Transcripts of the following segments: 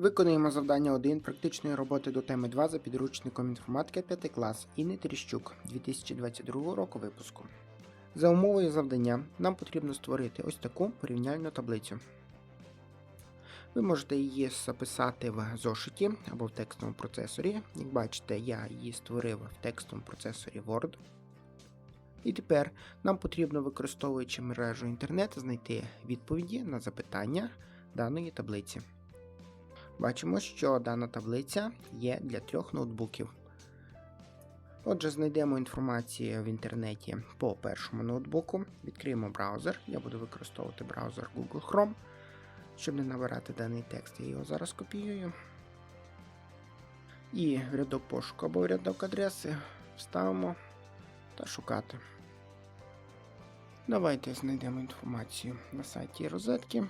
Виконуємо завдання 1 практичної роботи до теми 2 за підручником інформатики 5 клас Інни Тріщук 2022 року випуску. За умовою завдання нам потрібно створити ось таку порівняльну таблицю. Ви можете її записати в зошиті або в текстовому процесорі. Як бачите, я її створив в текстовому процесорі Word. І тепер нам потрібно, використовуючи мережу інтернет, знайти відповіді на запитання даної таблиці. Бачимо, що дана таблиця є для трьох ноутбуків. Отже, знайдемо інформацію в інтернеті по першому ноутбуку. Відкриємо браузер. Я буду використовувати браузер Google Chrome. Щоб не набирати даний текст, я його зараз копіюю. І в рядок пошуку або в рядок адреси вставимо та шукати. Давайте знайдемо інформацію на сайті розетки.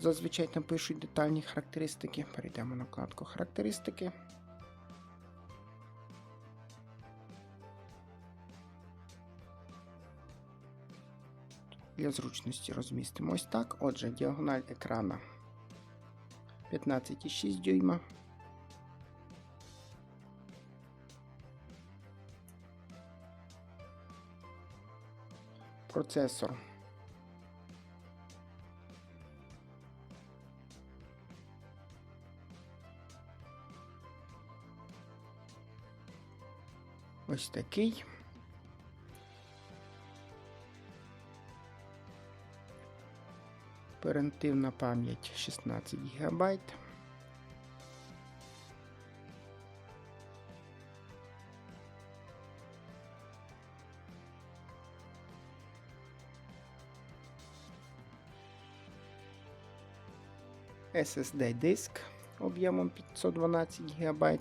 Зазвичай там пишуть детальні характеристики. Перейдемо на вкладку Характеристики. Для зручності розмістимо ось так. Отже, діагональ екрана 15,6 дюйма. Процесор Ось такий. Оперативна пам'ять 16 ГБ. SSD диск об'ємом 512 ГБ.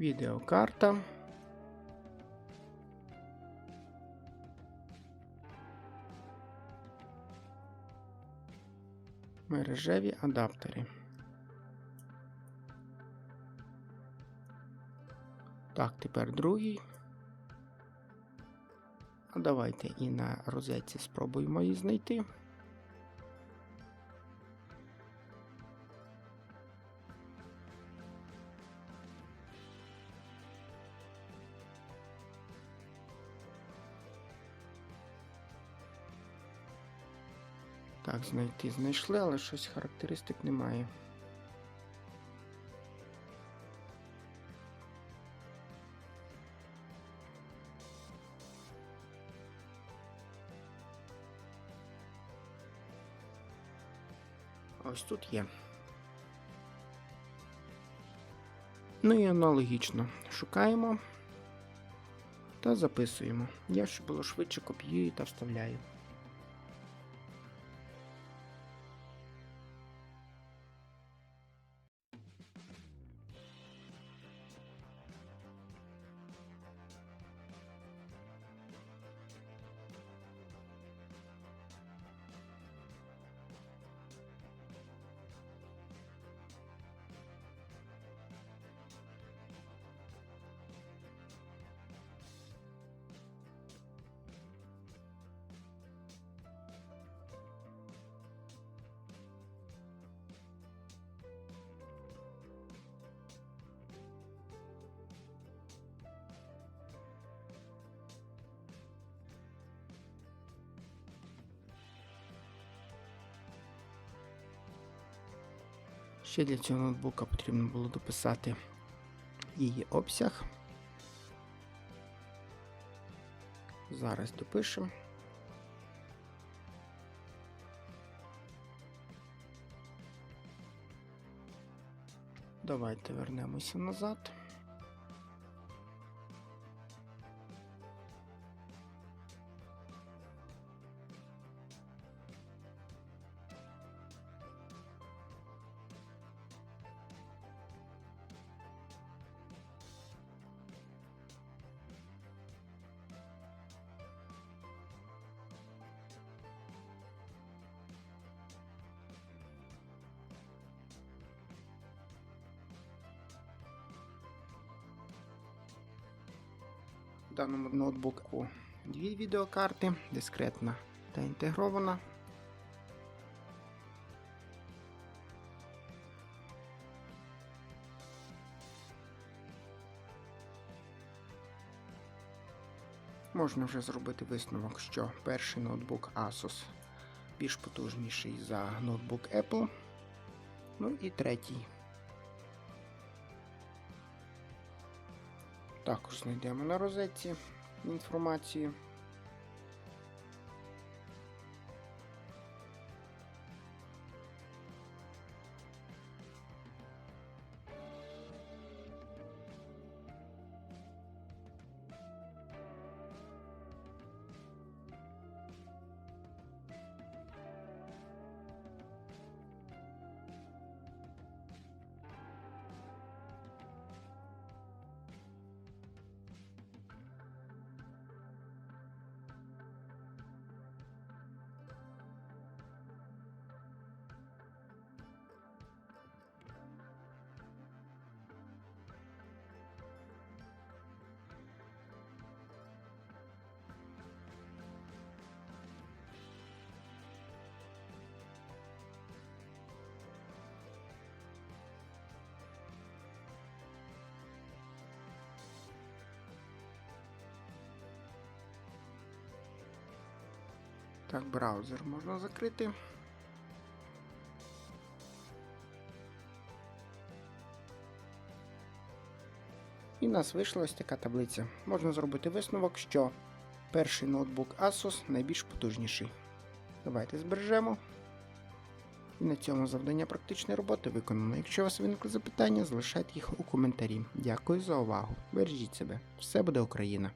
Відеокарта. Мережеві адаптери. Так, тепер другий. А давайте і на розетці спробуємо її знайти. Так, знайти знайшли, але щось характеристик немає. Ось тут є. Ну і аналогічно шукаємо та записуємо. Я, щоб було швидше, копіюю та вставляю. Ще для цього ноутбука потрібно було дописати її обсяг. Зараз допишемо. Давайте вернемося назад. Даному ноутбуку дві відеокарти, дискретна та інтегрована. Можна вже зробити висновок, що перший ноутбук Asus більш потужніший за ноутбук Apple. Ну і третій. Також знайдемо на розетці інформацію. Так, браузер можна закрити. І в нас вийшла ось така таблиця. Можна зробити висновок, що перший ноутбук Asus найбільш потужніший. Давайте збережемо. І на цьому завдання практичної роботи виконано. Якщо у вас виникли запитання, залишайте їх у коментарі. Дякую за увагу. Бережіть себе. Все буде Україна!